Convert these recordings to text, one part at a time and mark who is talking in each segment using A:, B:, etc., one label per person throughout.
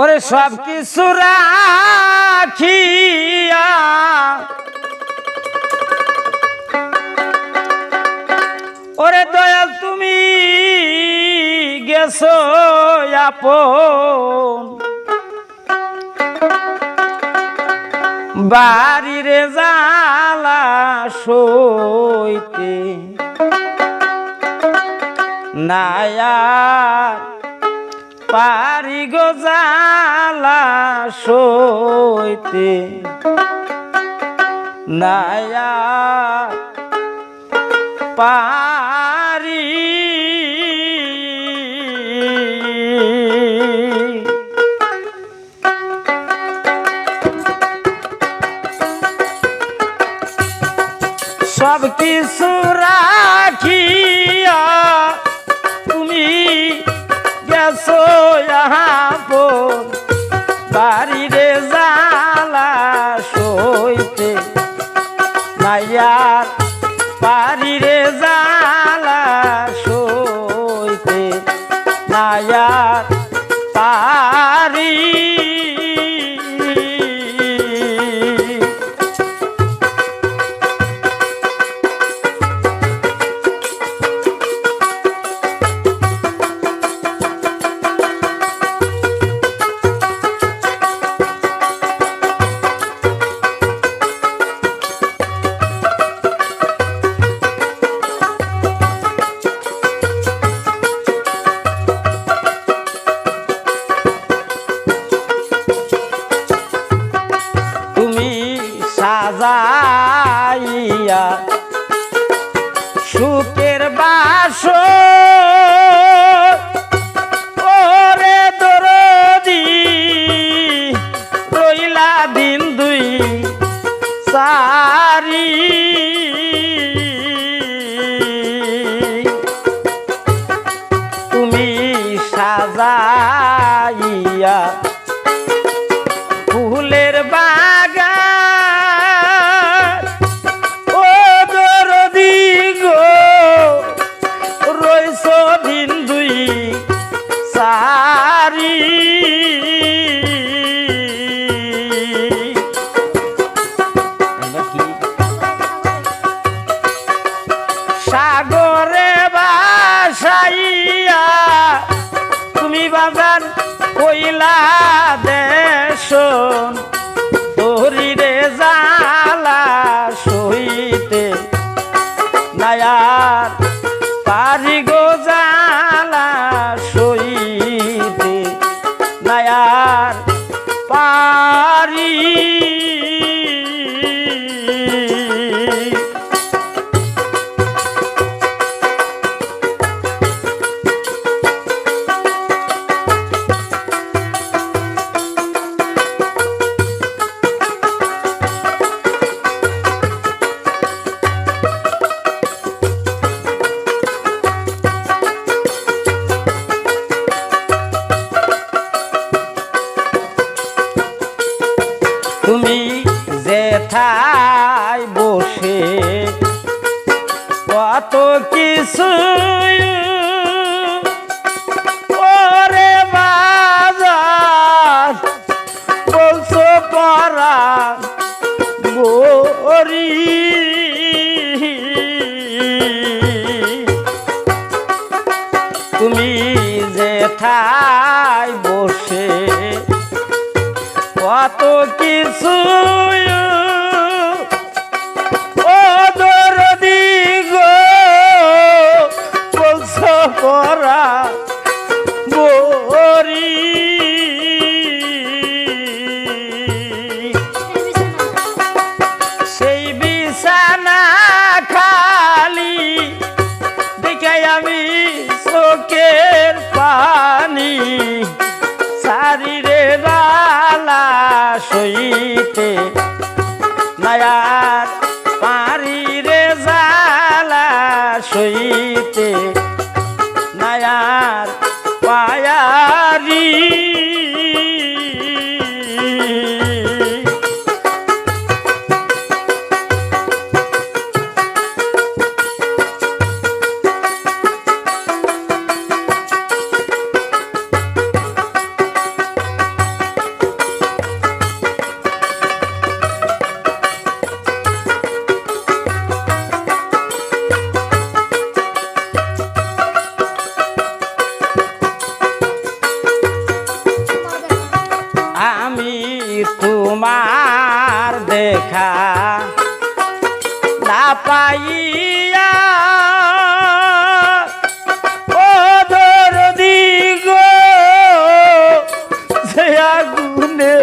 A: ওরে সব কিছু রাখিয়া। ওরে দয়াল, তুমি গেছ আপন। বাড়ির জালা সইতে নায়া পারি গোজা সইতে নায়া পা রূপের বাস। ওরে রইলা দিন দুই সারি আর পারি। তুমি যে ঠাই বসে কত কিছু দেখা না পাইয়া। ও দরদি গো সে আগুনে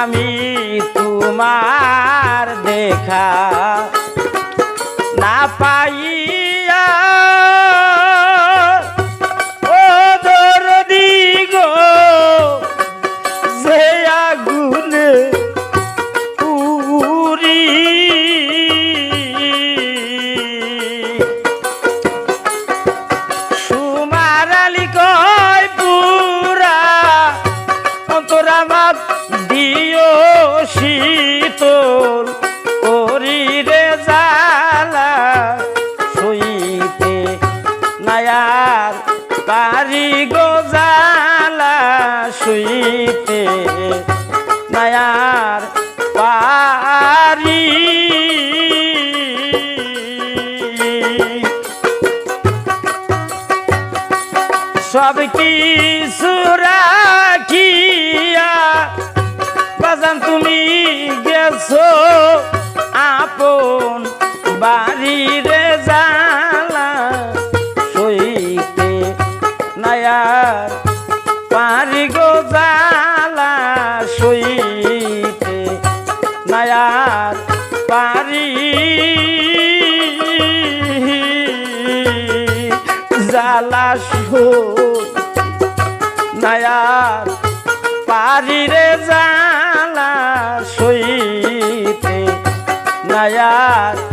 A: আমি তোমার দেখা না পাইয়া পারি সব কিছু রাখিয়া বাজান তুমি গেছো আপন বাড়িরে জালা সইতে নায়ার পারি গো জালা সইতে জালা সই পারি রে জালা সইতে নায়ার